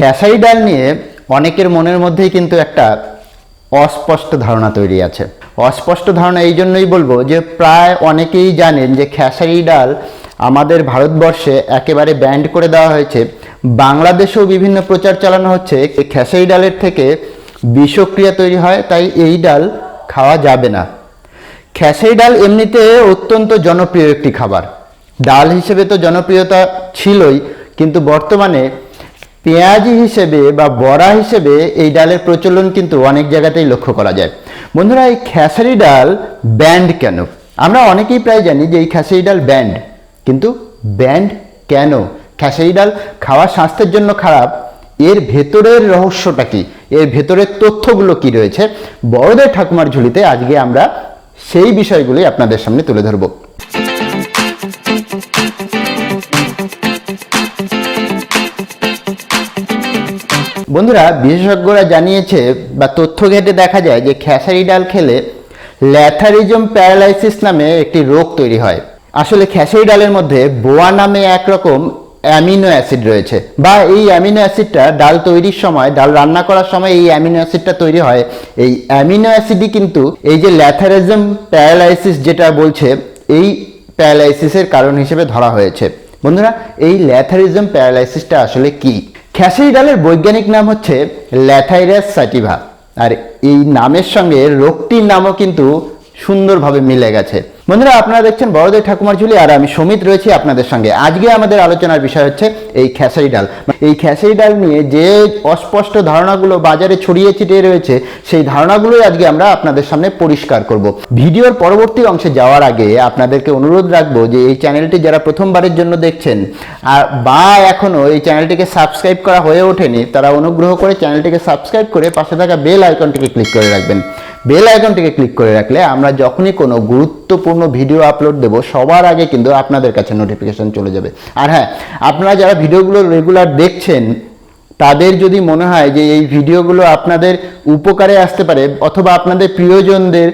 খেসারি ডাল নিয়ে অনেকের মনের মধ্যেই কিন্তু একটা অস্পষ্ট ধারণা তৈরি আছে। অস্পষ্ট ধারণা এই জন্যই বলব যে প্রায় অনেকেই জানেন যে খেসারি ডাল আমাদের ভারতবর্ষে একেবারে ব্যান্ড করে দেওয়া হয়েছে। বাংলাদেশেও বিভিন্ন প্রচার চালানো হচ্ছে খেসারি ডালের থেকে বিষক্রিয়া তৈরি হয়, তাই এই ডাল খাওয়া যাবে না। খেসারি ডাল এমনিতে অত্যন্ত জনপ্রিয় একটি খাবার। ডাল হিসেবে তো জনপ্রিয়তা ছিলই, কিন্তু বর্তমানে পেঁয়াজি হিসেবে বা বড়া হিসেবে এই ডালের প্রচলন কিন্তু অনেক জায়গাতেই লক্ষ্য করা যায়। বন্ধুরা, এই খেসারি ডাল ব্যান্ড কেন? আমরা অনেকেই প্রায় জানি যে এই খেসারি ডাল ব্যান্ড। কিন্তু ব্যান্ড কেন? খেসারি ডাল খাওয়া স্বাস্থ্যের জন্য খারাপ। এর ভেতরের রহস্যটা কি? এর ভেতরের তথ্যগুলো কি রয়েছে? বড়দের ঠাকুমার ঝুলিতে আজকে আমরা সেই বিষয়গুলি আপনাদের সামনে তুলে ধরব। বন্ধুরা, বিশেষজ্ঞরা জানিয়েছে বা তথ্য ঘেটে দেখা যায় যে খেসারি ডাল খেলে ল্যাথারিজম প্যারালাইসিস নামে একটি রোগ তৈরি হয়। আসলে খেসারি ডালের মধ্যে বোয়া নামে একরকম অ্যামিনো অ্যাসিড রয়েছে বা এই অ্যামিনো অ্যাসিডটা ডাল তৈরির সময়, ডাল রান্না করার সময় এই অ্যামিনো অ্যাসিডটা তৈরি হয়। এই অ্যামিনো অ্যাসিডই কিন্তু এই যে ল্যাথারিজম প্যারালাইসিস যেটা বলছে, এই প্যারালাইসিসের কারণ হিসেবে ধরা হয়েছে। বন্ধুরা, এই ল্যাথারিজম প্যারালাইসিসটা আসলে কি? খ্যাসারি ডালের বৈজ্ঞানিক নাম হচ্ছে ল্যাথাইরাস স্যাটিভা আর এই নামের সঙ্গে রোগটির নামও কিন্তু সুন্দরভাবে মিলে গেছে। বন্ধুরা, আপনারা দেখছেন বড়দের ঠাকুমার ঝুলি, আর আমি সমিত রয়েছি আপনাদের সঙ্গে। আজকে আমাদের আলোচনার বিষয় হচ্ছে এই খেসারি ডাল। এই খেসারি ডাল নিয়ে যে অস্পষ্ট ধারণাগুলো বাজারে ছড়িয়ে ছিটিয়ে রয়েছে, সেই ধারণাগুলোই আজকে আমরা আপনাদের সামনে পরিষ্কার করব। ভিডিওর পরবর্তী অংশে যাওয়ার আগে আপনাদেরকে অনুরোধ রাখব যে এই চ্যানেলটি যারা প্রথমবারের জন্য দেখছেন, আর বা এখনও এই চ্যানেলটিকে সাবস্ক্রাইব করা হয়ে ওঠেনি, তারা অনুগ্রহ করে চ্যানেলটিকে সাবস্ক্রাইব করে পাশে থাকা বেল আইকনটিকে ক্লিক করে রাখবেন। বেল আইকনটিকে ক্লিক করে রাখলে আমরা যখনই কোনো গুরুত্বপূর্ণ ভিডিও আপলোড দেব, সবার আগে কিন্তু আপনাদের কাছে নোটিফিকেশন চলে যাবে। আর হ্যাঁ আপনারা যারা ভিডিওগুলো রেগুলার দেখছেন, তাদের যদি মনে হয় যে এই ভিডিওগুলো আপনাদের উপকারে আসতে পারে, অথবা আপনাদের প্রিয়জনদের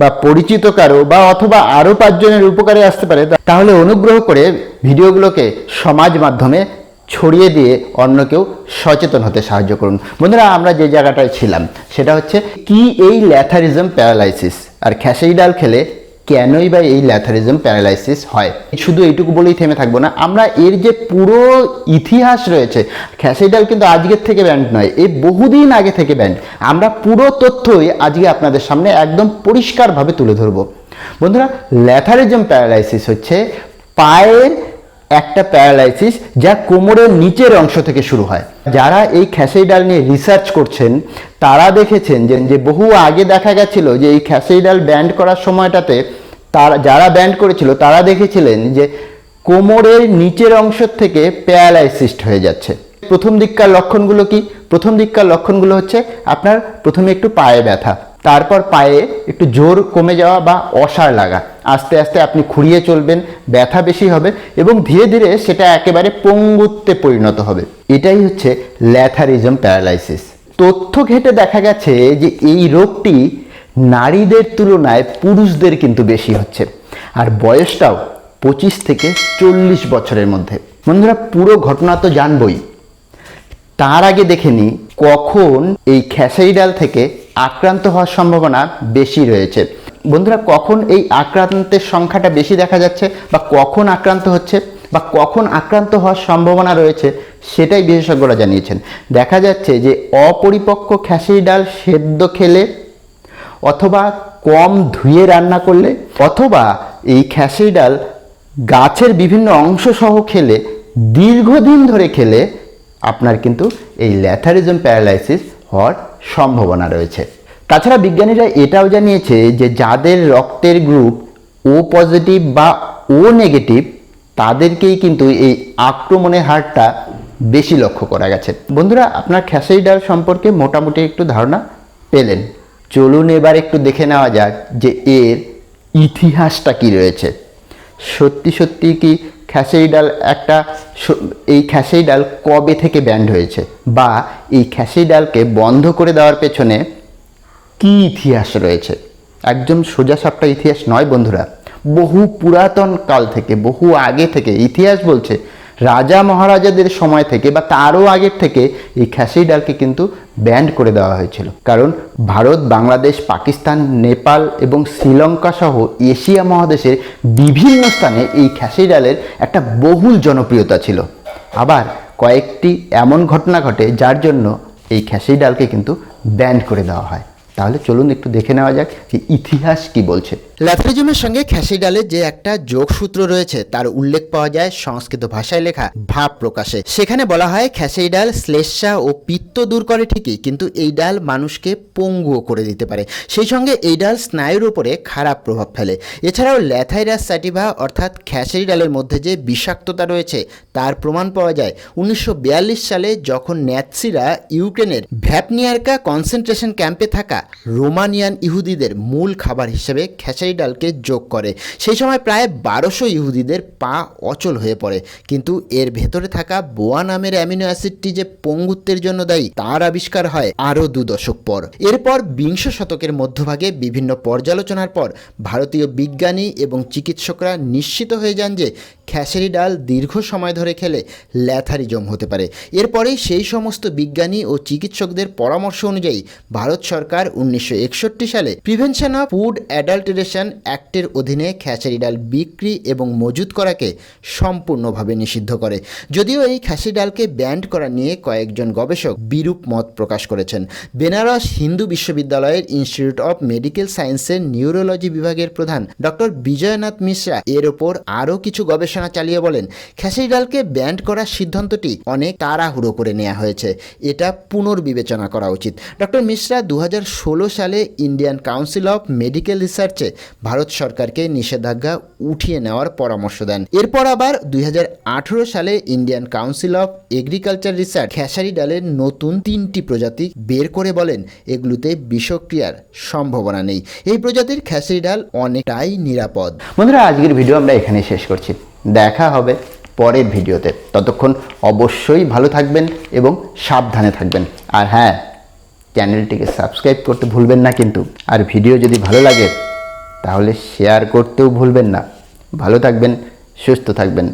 বা পরিচিত কারও বা অথবা আরও পাঁচজনের উপকারে আসতে পারে তাহলে অনুগ্রহ করে ভিডিওগুলোকে সমাজ মাধ্যমে ছড়িয়ে দিয়ে অন্য কেউ সচেতন হতে সাহায্য করুন। বন্ধুরা, আমরা যে জায়গাটায় ছিলাম, সেটা হচ্ছে কি এই ল্যাথারিজম প্যারালাইসিস? আর খ্যাসারি ডাল খেলে কেনই বা এই ল্যাথারিজম প্যারালাইসিস হয়? শুধু এইটুকু বলেই থেমে থাকব না, আমরা এর যে পুরো ইতিহাস রয়েছে খ্যাসারি ডাল কিন্তু আজকের থেকে ব্যান্ড নয় এই বহুদিন আগে থেকে ব্যান্ড। আমরা পুরো তথ্যই আজকে আপনাদের সামনে একদম পরিষ্কারভাবে তুলে ধরবো। বন্ধুরা, ল্যাথারিজম প্যারালাইসিস হচ্ছে পায়ের একটা প্যারালাইসিস যা কোমরের নিচের অংশ থেকে শুরু হয়। যারা এই খ্যাসারি ডাল নিয়ে রিসার্চ করছেন, তারা দেখেছেন যে বহু আগে দেখা গেছিল যে এই খ্যাসারি ডাল ব্যান্ড করার সময়টাতে তারা, যারা ব্যান্ড করেছিল, তারা দেখেছিলেন যে কোমরের নিচের অংশ থেকে প্যারালাইসিস হয়ে যাচ্ছে। প্রথম দিককার লক্ষণগুলো কি? প্রথম দিককার লক্ষণগুলো হচ্ছে আপনার প্রথমে একটু পায়ে ব্যথা তারপর পায়ে একটু জোর কমে যাওয়া বা অসার লাগা। আস্তে আস্তে আপনি খুঁড়িয়ে চলবেন, ব্যথা বেশি হবে এবং ধীরে ধীরে সেটা একেবারে পঙ্গুত্বে পরিণত হবে। এটাই হচ্ছে ল্যাথারিজম প্যারালাইসিস। তথ্য ঘেটে দেখা গেছে যে এই রোগটি নারীদের তুলনায় পুরুষদের কিন্তু বেশি হচ্ছে। আর বয়সটাও পঁচিশ থেকে চল্লিশ বছরের মধ্যে। বন্ধুরা, পুরো ঘটনা তো জানবই। তার আগে দেখে নিই, কখন এই খেসারি ডাল থেকে আক্রান্ত হওয়ার সম্ভাবনা বেশি রয়েছে। বন্ধুরা, কখন এই আক্রান্তের সংখ্যাটা বেশি দেখা যাচ্ছে বা কখন আক্রান্ত হচ্ছে বা কখন আক্রান্ত হওয়ার সম্ভাবনা রয়েছে সেটাই বিশেষজ্ঞরা জানিয়েছেন। দেখা যাচ্ছে যে অপরিপক্ক খেসারি ডাল সেদ্ধ খেলে অথবা কম ধুয়ে রান্না করলে অথবা এই খেসারি ডাল গাছের বিভিন্ন অংশ সহ খেলে, দীর্ঘদিন ধরে খেলে আপনার কিন্তু এই ল্যাথারিজম প্যারালাইসিস হওয়ার সম্ভাবনা রয়েছে। তাছাড়া বিজ্ঞানীরা এটাও জানিয়েছে যে যাদের রক্তের গ্রুপ ও পজিটিভ বা ও নেগেটিভ তাদেরকেই কিন্তু এই আক্রমণের হারটা বেশি লক্ষ্য করা গেছে। বন্ধুরা, আপনার খেসারি ডাল সম্পর্কে মোটামুটি একটু ধারণা পেলেন। চলুন এবার একটু দেখে নেওয়া যাক যে এর ইতিহাসটা কি রয়েছে। সত্যি সত্যি কি খ্যাসারি ডাল একটা এই খ্যাসেই ডাল কবে থেকে ব্যান্ড হয়েছে? বা এই খ্যাসেই ডালকে বন্ধ করে দেওয়ার পেছনে কি ইতিহাস রয়েছে? একদম সোজা সাপটা ইতিহাস নয় বন্ধুরা, বহু পুরাতন কাল থেকে, বহু আগে থেকে ইতিহাস বলছে রাজা মহারাজাদের সময় থেকে বা তারও আগের থেকে এই খেসারি ডালকে কিন্তু ব্যান্ড করে দেওয়া হয়েছিল। কারণ ভারত, বাংলাদেশ, পাকিস্তান, নেপাল এবং শ্রীলঙ্কা সহ এশিয়া মহাদেশের বিভিন্ন স্থানে এই খেসারি ডালের একটা বহুল জনপ্রিয়তা ছিল। আবার কয়েকটি এমন ঘটনা ঘটে যার জন্য এই খেসারি ডালকে কিন্তু ব্যান্ড করে দেওয়া হয়। তাহলে চলুন একটু দেখে নেওয়া যাক যে ইতিহাস কি বলছে। ল্যাথরিজমের সঙ্গে খ্যাসি ডালের যে একটা যোগসূত্র রয়েছে, তার উল্লেখ পাওয়া যায় সংস্কৃত ভাষায় লেখা ভাব প্রকাশে। সেখানে বলা হয় খ্যাসেই ডাল শ্লেষা ও পিত্ত দূর করে ঠিকই, কিন্তু এই ডাল মানুষকে পঙ্গুও করে দিতে পারে। সেই সঙ্গে এই ডাল স্নায়ুর উপরে খারাপ প্রভাব ফেলে। এছাড়াও ল্যাথাইরাস স্যাটিভা, অর্থাৎ খ্যাসেরি ডালের মধ্যে যে বিষাক্ততা রয়েছে, তার প্রমাণ পাওয়া যায় উনিশশো বিয়াল্লিশ সালে যখন ন্যাৎসিরা ইউক্রেনের ভ্যাপনিয়ারকা কনসেন্ট্রেশন ক্যাম্পে থাকা রোমানিয়ান ইহুদিদের মূল খাবার হিসেবে খেসারি ডালকে যোগ করে। সেই সময় প্রায় বারোশো ইহুদিদের পা অচল হয়ে পড়ে। কিন্তু এর ভেতরে থাকা বোয়া নামের অ্যামিনো অ্যাসিডটি যে পঙ্গুত্বের জন্য দায়ী, তার আবিষ্কার হয় আরও দু দশক পর। এরপর বিংশ শতকের মধ্যভাগে বিভিন্ন পর্যালোচনার পর ভারতীয় বিজ্ঞানী এবং চিকিৎসকরা নিশ্চিত হয়ে যান যে খ্যাসারি ডাল দীর্ঘ সময় ধরে খেলে ল্যাথারিজম হতে পারে। এরপরেই সেই সমস্ত বিজ্ঞানী ও চিকিৎসকদের পরামর্শ অনুযায়ী ভারত সরকার উনিশশো একষট্টি সালে প্রিভেনশন অফ ফুড অ্যাডাল্টারেশন অ্যাক্টের অধীনে খ্যাসারি ডাল বিক্রি এবং মজুত করাকে সম্পূর্ণভাবে নিষিদ্ধ করে। যদিও এই খ্যাসারি ডালকে ব্যান্ড করা নিয়ে কয়েকজন গবেষক বিরূপ মত প্রকাশ করেছেন। বেনারস হিন্দু বিশ্ববিদ্যালয়ের ইনস্টিটিউট অফ মেডিকেল সায়েন্সের নিউরোলজি বিভাগের প্রধান ডক্টর বিজয়নাথ মিশ্রা এর ওপর আরও কিছু গবেষণা চালিয়ে বলেন, খ্যাসারি ডালকে ব্যান্ড করার সিদ্ধান্তটি অনেক তাড়াহুড়ো করে নেওয়া হয়েছে। এটা পুনর্বিবেচনা করা উচিত। ডক্টর মিশ্রা দু হাজার ষোলো সালে ইন্ডিয়ান কাউন্সিল অফ মেডিকেল রিসার্চে ভারত সরকারকে নিষেধাজ্ঞা উঠিয়ে নেওয়ার পরামর্শ দেন। এরপর আবার দুই হাজার আঠেরো সালে Indian council of agriculture research খেসারি ডালের নতুন তিনটি প্রজাতি বের করে বলেন, এগুলোতে বিষক্রিয়ার সম্ভাবনা নেই। এই প্রজাতির খেসারি ডাল অনেকটাই নিরাপদ। বন্ধুরা, আজকের ভিডিও আমরা এখানে শেষ করছি। দেখা হবে পরের ভিডিওতে। ততক্ষণ অবশ্যই ভালো থাকবেন এবং সাবধানে থাকবেন। আর হ্যাঁ চ্যানেলটিকে সাবস্ক্রাইব করতে ভুলবেন না কিন্তু। আর ভিডিও যদি ভালো লাগে তাহলে শেয়ার করতেও ভুলবেন না। ভালো থাকবেন, সুস্থ থাকবেন।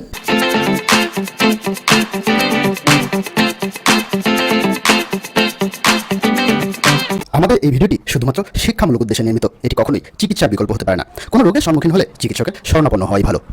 আমাদের এই ভিডিওটি শুধুমাত্র শিক্ষামূলক উদ্দেশ্যে নির্মিত। এটি কখনোই চিকিৎসার বিকল্প হতে পারে না। কোনো রোগের সম্মুখীন হলে চিকিৎসকের স্বর্ণাপন্ন হওয়াই ভালো।